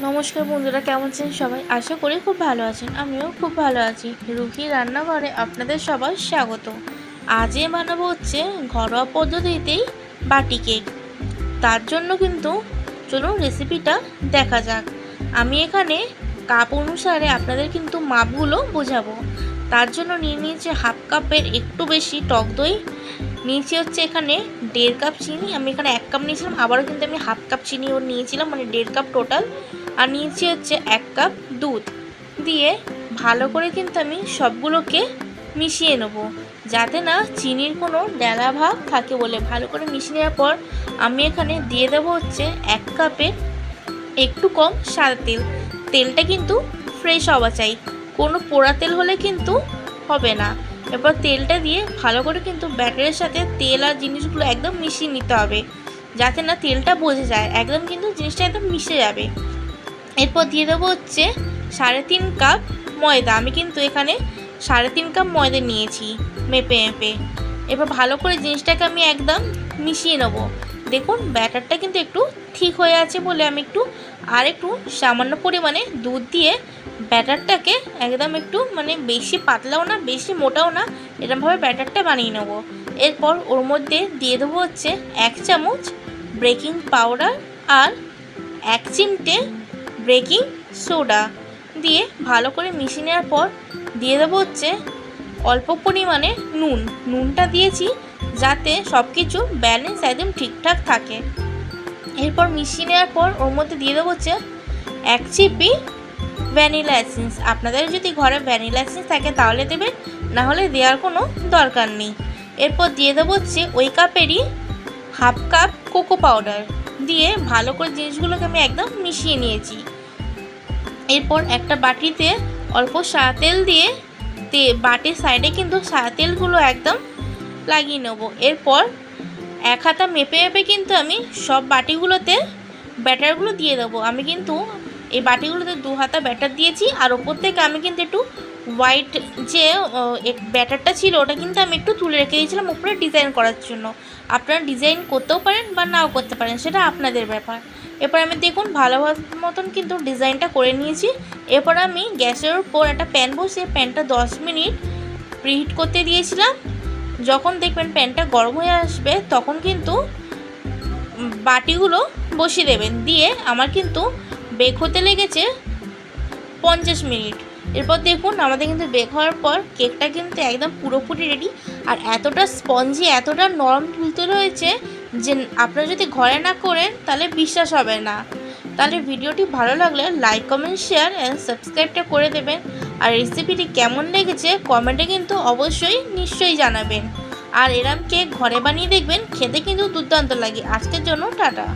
নমস্কার বন্ধুরা, কেমন আছেন সবাই? আশা করি খুব ভালো আছেন। আমিও খুব ভালো আছি। রুহি রান্নাঘরে আপনাদের সবাই স্বাগত। আজে বানাবো হচ্ছে ঘরোয়া পদ্ধতিতেই বাটি কেক। তার জন্য কিন্তু চলুন রেসিপিটা দেখা যাক। আমি এখানে কাপ অনুসারে আপনাদের কিন্তু মাপগুলো বোঝাবো। তার জন্য নিয়ে নিয়েছি হাফ কাপের একটু বেশি টক দই নিয়েছি হচ্ছে এখানে দেড় কাপ চিনি। আমি এখানে এক কাপ নিয়েছিলাম, আবারও কিন্তু আমি হাফ কাপ চিনি ওর নিয়েছিলাম মানে দেড় কাপ টোটাল আর নিয়েছি হচ্ছে এক কাপ দুধ। দিয়ে ভালো করে কিন্তু আমি সবগুলোকে মিশিয়ে নেব, যাতে না চিনির কোনো ডেলা ভাব থাকে বলে। ভালো করে মিশিয়ে নেওয়ার পর আমি এখানে দিয়ে দেবো হচ্ছে এক কাপের একটু কম সাদা তেল। তেলটা কিন্তু ফ্রেশ হওয়া চাই। কোনো পোড়া তেল হলে কিন্তু হবে না। এরপর তেলটা দিয়ে ভালো করে কিন্তু ব্যাটারের সাথে তেল আর জিনিসগুলো একদম মিশিয়ে নিতে হবে। যাতে না তেলটা বোঝে যায়, একদম কিন্তু জিনিসটা একদম মিশে যাবে। এরপর দিয়ে দেবো হচ্ছে সাড়ে তিন কাপ ময়দা। আমি কিন্তু এখানে সাড়ে তিন কাপ ময়দা নিয়েছি মেপে মেপে। এবার ভালো করে জিনিসটাকে আমি একদম মিশিয়ে নেব। দেখুন, ব্যাটারটা কিন্তু একটু ঠিক হয়ে আছে বলে আমি একটু আর একটু সামান্য পরিমাণে দুধ দিয়ে ব্যাটারটাকে একদম একটু মানে বেশি পাতলাও না, বেশি মোটাও না এরকমভাবে ব্যাটারটা বানিয়ে নেব। এরপর ওর মধ্যে দিয়ে দেবো হচ্ছে এক চামচ বেকিং পাউডার আর এক চিমটে বেকিং সোডা। দিয়ে ভালো করে মিশিয়ে নেওয়ার পর দিয়ে দেবো হচ্ছে অল্প পরিমাণে নুন। নুনটা দিয়েছি যাতে সব কিছু ব্যালেন্স একদম ঠিকঠাক থাকে। এরপর মিশিয়ে নেওয়ার পর ওর মধ্যে দিয়ে দেবো হচ্ছে এক চিপি ভ্যানিলা এসেন্স। আপনাদের যদি ঘরে ভ্যানিলা এসেন্স থাকে তাহলে দেবেন, না হলে দেওয়ার কোনো দরকার নেই। এরপর দিয়ে দেবো হচ্ছে ওই কাপেরই হাফ কাপ কোকো পাউডার। দিয়ে ভালো করে জিনিসগুলোকে আমি একদম মিশিয়ে নিয়েছি। এরপর একটা বাটিতে অল্প সাদা তেল দিয়ে তে বাটির সাইডে কিন্তু সাদা তেলগুলো একদম লাগিয়ে নেব। এরপর এক হাতা মেপে মেপে কিন্তু আমি সব বাটিগুলোতে ব্যাটারগুলো দিয়ে দেবো। আমি কিন্তু এই বাটিগুলোতে দু হাতা ব্যাটার দিয়েছি, আর ওপর থেকে আমি কিন্তু একটু হোয়াইট যে ব্যাটারটা ছিল, ওটা কিন্তু আমি একটু তুলে রেখে দিয়েছিলাম উপরে ডিজাইন করার জন্য। আপনারা ডিজাইন করতেও পারেন বা নাও করতে পারেন, সেটা আপনাদের ব্যাপার। এরপর আমি দেখুন ভালো মতন কিন্তু ডিজাইনটা করে নিয়েছি। এরপর আমি গ্যাসের উপর একটা প্যান বসিয়ে, প্যানটা দশ মিনিট প্রিহিট করতে দিয়েছিলাম। যখন দেখবেন প্যানটা গরম হয়ে আসবে, তখন কিন্তু বাটিগুলো বসিয়ে দেবেন। দিয়ে আমার কিন্তু বেক হতে লেগেছে পঞ্চাশ মিনিট। এরপর দেখুন আমাদের কিন্তু বেক হওয়ার পর কেকটা কিন্তু একদম পুরোপুরি রেডি আর এতটা স্পঞ্জি এতটা নরম তুলতে রয়েছে যে আপনারা যদি ঘরে না করেন তাহলে বিশ্বাস হবে না। তাহলে ভিডিওটি ভালো লাগলে লাইক কমেন্ট শেয়ার অ্যান্ড সাবস্ক্রাইবটা করে দেবেন। আর রেসিপিটি কেমন লেগেছে কমেন্টে কিন্তু অবশ্যই নিশ্চয়ই জানাবেন। আর এরম কেক ঘরে বানিয়ে দেখবেন খেতে কিন্তু দুর্দান্ত লাগে। আজকের জন্য টাটা।